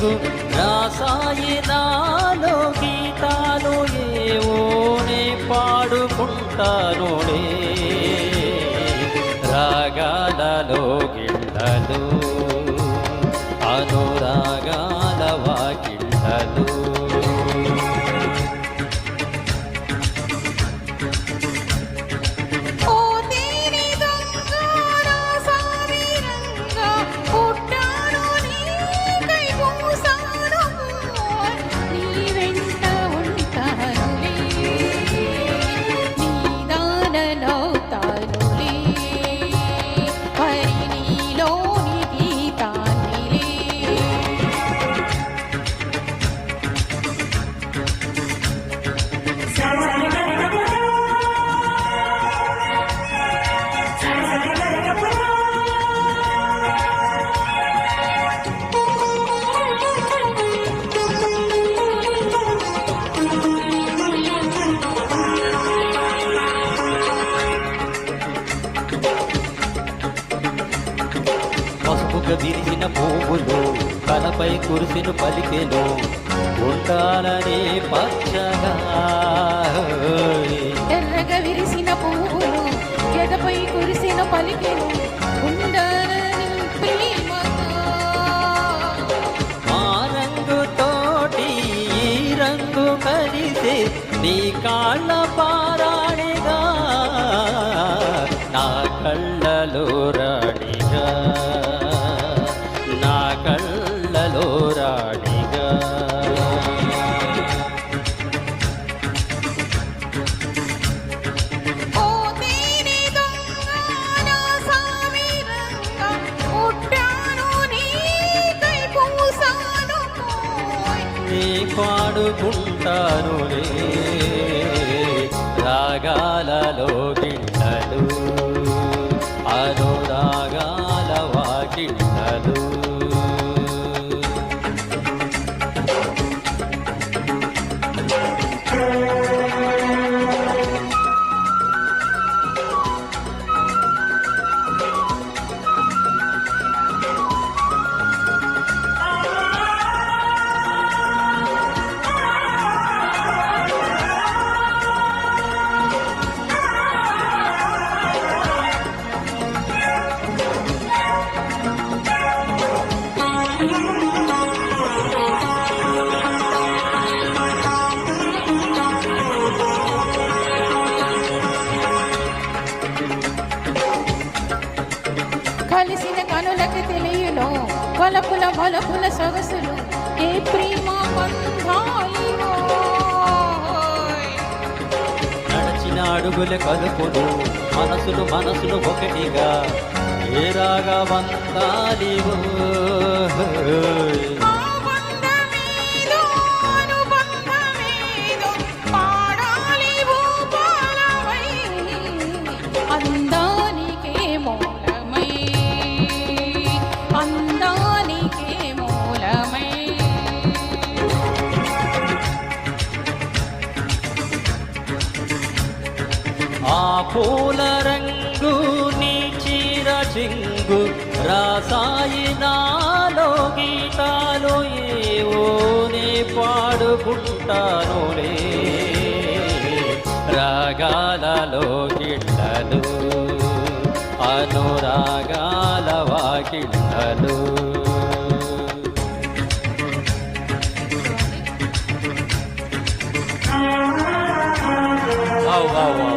నీకు రాసాయి నాలో గీతాలు ఏవోనే పాడుకుంటాను రాగాలలో గిళ్ళలు అనురాగాల వాకిళ్ళలు. పసుపుగా విరిసిన పువ్వులు కలపై కురిసిన పలికెలు. ఉండాలనే పచ్చగా. ఎర్రగా విరిసిన పువ్వులు ఎదపై కురిసిన కలిసి నీ కాళ్ళ పారాడిగా పాడుకుంటానులే. రాగాలలో గిళ్ళలు కలిసిన కనులకి తెలియను. కొలపుల వలపుల సొగసులు ఏ ప్రేమ నడిచిన అడుగుల కలుపులు మనసులు మనసులు ఒకటిగా. ఏ రాగా వందాలి పూల రంగు నీ చీర చింగు రాసాయి నాలో గీతాలు ఏవో నే పాడుకుంటానులే రాగాలలో గిట్టలు అనురాగాల వాకిళ్ళలు wow, wow, wow.